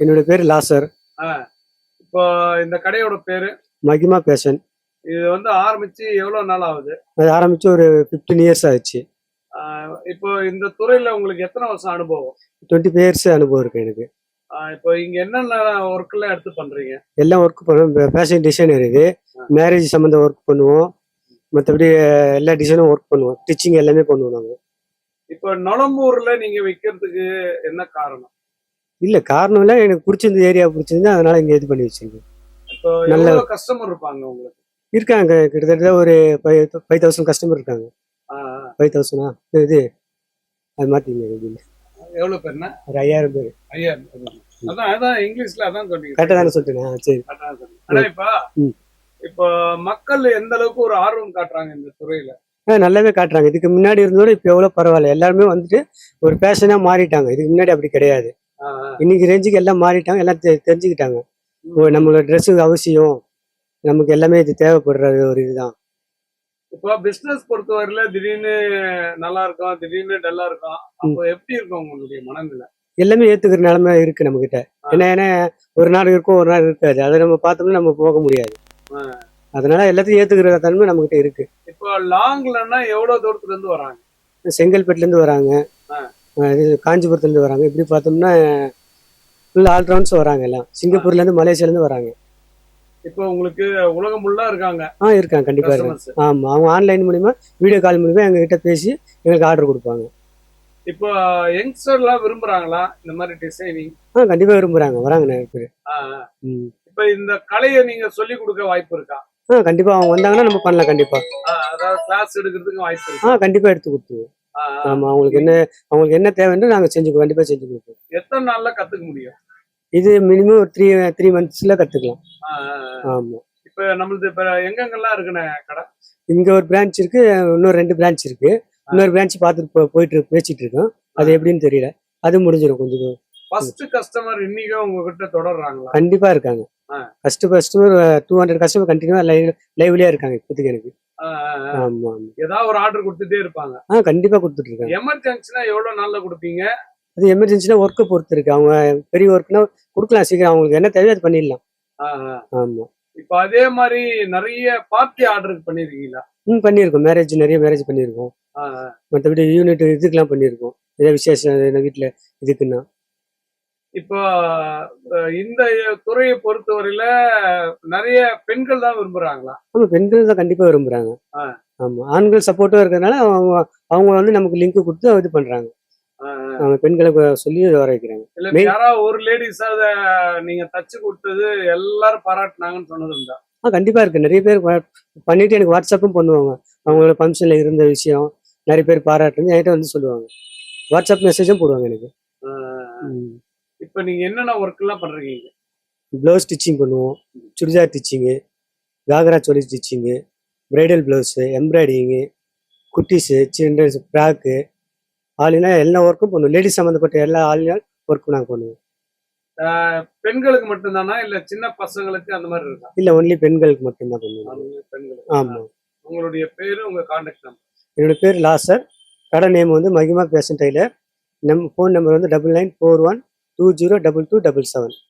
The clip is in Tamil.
என்னோட பேர் லாசர். இப்போ இந்த கடையோட பேரு? மகிமா பேஷன். இது வந்து ஆரம்பிச்சு எவ்வளவு நாள் ஆகுது? அது ஆரம்பிச்சு ஒரு ஃபிஃப்டீன் இயர்ஸ் ஆச்சு ஆஹ் இப்போ இந்த துறையில உங்களுக்கு எத்தனை வருஷம் அனுபவம்? டுவெண்ட்டி இயர்ஸ் அனுபவம் இருக்கு எனக்கு. இப்போ இங்க என்னென்ன ஒர்க் எல்லாம் எடுத்து பண்றீங்க? எல்லாம் ஒர்க் பண்ணுவோம். ஃபேஷன் டிசைன் இருக்கு மேரேஜ் சம்மந்த ஒர்க் பண்ணுவோம். மற்றபடி எல்லா டிசைனும் ஒர்க் பண்ணுவோம். ஸ்டிச்சிங் எல்லாமே பண்ணுவோம் நாங்கள் இப்போ நொளம்பூர்ல நீங்க விற்கிறதுக்கு என்ன காரணம்? இல்லை காரணம் இல்லை எனக்கு பிடிச்சிருந்த ஏரியா பிடிச்சிருந்து அதனால இங்கே இது பண்ணி வச்சிருக்கேன். நல்ல- கஸ்டமர் இருப்பாங்க உங்களுக்கு? இருக்காங்க கிட்டத்தட்ட ஒரு ஃபைவ் ஃபைவ் தௌசண்ட் கஸ்டமர் இருக்காங்க. ஃபைவ் தௌசண்டா இது அது மாற்றிங்க இது எவ்வளவு பேர்னா? ஒரு ஐயாயிரம் பேர். ஐயா அதான் அதான் இங்கிலீஷ்ல அதான் சொன்னீங்க கரெக்டாக தானே சொல்லிட்டேன்? சரி. இப்ப மக்கள் எந்த அளவுக்கு ஒரு ஆர்வம் காட்டுறாங்க இந்த துறையில? நல்லாவே காட்டுறாங்க. இதுக்கு முன்னாடி இருந்தோட இப்போ எவ்வளோ பரவாயில்ல. எல்லாருமே வந்துட்டு ஒரு பேஷனாக மாறிட்டாங்க. இதுக்கு முன்னாடி அப்படி கிடையாது. இன்னைக்கு ரேஞ்சுக்கு எல்லாம் மாறிட்டாங்க எல்லாம் தெரிஞ்சுக்கிட்டாங்க. நம்மளோட ட்ரெஸ்ஸுக்கு அவசியம் நமக்கு எல்லாமே இது தேவைப்படுற ஒரு இதுதான். இப்போ பிசினஸ் பொறுத்தவரையில திடீர்னு நல்லா இருக்கும் திடீர்னு டல்லா இருக்கும் அப்போ எப்படி இருக்கும் உங்களுடைய மனநிலை? எல்லாமே ஏத்துக்கிற நிலைமை இருக்கு நம்ம கிட்ட ஏன்னா ஏன்னா ஒரு நாள் இருக்கும் ஒரு நாள் இருக்காது. அதை நம்ம பார்த்தோம்னா நம்ம போக முடியாது. அதனால எல்லாத்தையும் ஏத்துக்கிற தன்மை நம்ம கிட்ட இருக்கு. இப்போ லாங்லன்னா எவ்வளவு தூரத்துல இருந்து வராங்க? செங்கல்பட்டுல இருந்து வராங்க இது காஞ்சிபுரத்துல இருந்து வராங்க. இப்படி பார்த்தோம்னா ஃபுல் ஆல்ரவுண்ட்ஸ் வராங்க எல்லாம். சிங்கப்பூர்ல இருந்து மலேசியால இருந்து வராங்க. இப்போ உங்களுக்கு உலகம் ஃபுல்லா இருக்காங்க. ஆ இருக்காங்க கண்டிப்பா இருக்காங்க. கஸ்டமர்ஸ் ஆமா அவங்க ஆன்லைன் மூலியமா வீடியோ கால் மூலியமா எங்க கிட்ட பேசி எங்களுக்கு ஆர்டர் கொடுப்பாங்க. இப்போ யங்ஸ்டர் எல்லாம் விரும்புறாங்களா? இந்த மாதிரி டிசைனிங் ஆ கண்டிப்பா விரும்புறாங்க. வராங்க நிறைய பேர். இப்போ இந்த கலையை நீங்க சொல்லி கொடுக்க வாய்ப்பு இருக்கா? ஆ கண்டிப்பா. அவங்க வந்தாங்கன்னா நம்ம பண்ணலாம் கண்டிப்பா. ஆ, அதாவது கிளாஸ் எடுக்கிறதுக்கு வாய்ப்பு ஆ இருக்கா கண்டிப்பா எடுத்து கொடுத்துருவோம். ஆமா அவங்களுக்கு என்ன அவங்களுக்கு என்ன தேவைன்னு நாங்க செஞ்சு கண்டிப்பா செஞ்சு கொடுப்போம். எத்தனை நாள்ல கத்துக்க முடியும்? இது மினிமம் ஒரு த்ரீ த்ரீ மந்த்ஸ்ல கத்துக்கலாம். ஆமா. இப்ப நம்மளது இப்ப எங்கெங்கெல்லாம் இருக்குண்ணே கடை? இங்க ஒரு பிரான்ச் இருக்கு இன்னொரு ரெண்டு பிரான்ச் இருக்கு. இன்னொரு பிரான்ச் பார்த்துட்டு போயிட்டு பேசிட்டு இருக்கோம். அது எப்படின்னு தெரியல. அது முடிஞ்சிடும் கொஞ்சம் ஃபர்ஸ்ட் கஸ்டமர் இன்னைக்கும் உங்ககிட்ட தொடர்றாங்களா? கண்டிப்பா இருக்காங்க. First customer two hundred customer கண்டினியூவா லைவ் லைவ்லயே இருக்காங்க இப்போதைக்கு எனக்கு. ஏதாவது ஒரு ஆர்டர் கொடுத்துட்டே இருப்பாங்க. ஆ கண்டிப்பா கொடுத்துட்டு இருக்காங்க எமர்ஜென்சினா எவ்வளவு நாள்ல கொடுப்பீங்க? அது எமர்ஜென்சினா ஒர்க்கை பொறுத்து இருக்கு. அவங்க பெரிய ஒர்க்னா கொடுக்கலாம் சீக்கிரம். அவங்களுக்கு என்ன தேவையோ அது பண்ணிடலாம். ஆமா. இப்ப அதே மாதிரி நிறைய பார்ட்டி ஆர்டர் பண்ணிருக்கீங்களா? ம் பண்ணியிருக்கோம். மேரேஜ் நிறைய மேரேஜ் பண்ணியிருக்கோம். மற்றபடி யூனிட் இதுக்கெல்லாம் பண்ணியிருக்கோம். ஏதாவது விசேஷம் வீட்டில் இதுக்குன்னா. இப்போ இந்த துறையை பொறுத்தவரையில நிறைய பெண்கள் தான் விரும்புறாங்களா? ஆமாம் பெண்கள் தான் கண்டிப்பாக விரும்புகிறாங்க ஆ. ஆமாம் ஆண்கள் சப்போர்ட்டாக இருக்கிறதுனால அவங்க அவங்க வந்து நமக்கு லிங்க் கொடுத்து இது. அவங்க பெண்களுக்கு சொல்லி வர வைக்கிறாங்க யாராவது ஒரு லேடிஸ் அத நீங்க தச்சு கொடுத்தது எல்லாரும் பாராட்டினாங்கன்னு சொன்னது உண்டா? ஆ கண்டிப்பாக இருக்குது நிறைய பேர் பண்ணிட்டு எனக்கு வாட்ஸ்அப்பும் பண்ணுவாங்க. அவங்களோட ஃபங்க்ஷனில் இருந்த விஷயம் நிறைய பேர் பாராட்டுன்னு என்கிட்ட வந்து சொல்லுவாங்க. வாட்ஸ்அப் மெசேஜும் போடுவாங்க எனக்கு. இப்ப நீங்க என்னென்ன ஒர்க் எல்லாம் பண்றீங்க? ப்ளவுஸ் ஸ்டிச்சிங் பண்ணுவோம். Churidar stitching ghagra choli stitching bridal blouse embroidering குட்டீஸு children's frock ஆலினா எல்லா ஒர்க்கும் பண்ணுவோம். லேடிஸ் சம்மந்தப்பட்ட எல்லா ஆலினால் ஒர்க்கும் நாங்கள் பண்ணுவோம். பெண்களுக்கு மட்டும்தானா? இல்ல சின்ன பசங்களுக்கு அந்த மாதிரி இருக்கா? இல்லை ஒன்லி பெண்களுக்கு மட்டும்தான் பண்ணுவோம். பெண்களுக்கு. ஆமாம் உங்களுடைய பேரு உங்க கான்டாக்ட் நம்பர் என்னோட பேர் லாசர். கடை நேம் வந்து மகிமா பேஷன் டைலர். நம் ஃபோன் நம்பர் வந்து double nine four one two zero double two double seven